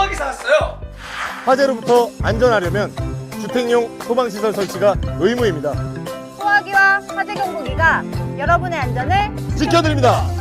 소방이 사왔어요. 화재로부터 안전하려면 주택용 소방시설 설치가 의무입니다. 소화기와 화재 경보기가 여러분의 안전을 지켜드립니다.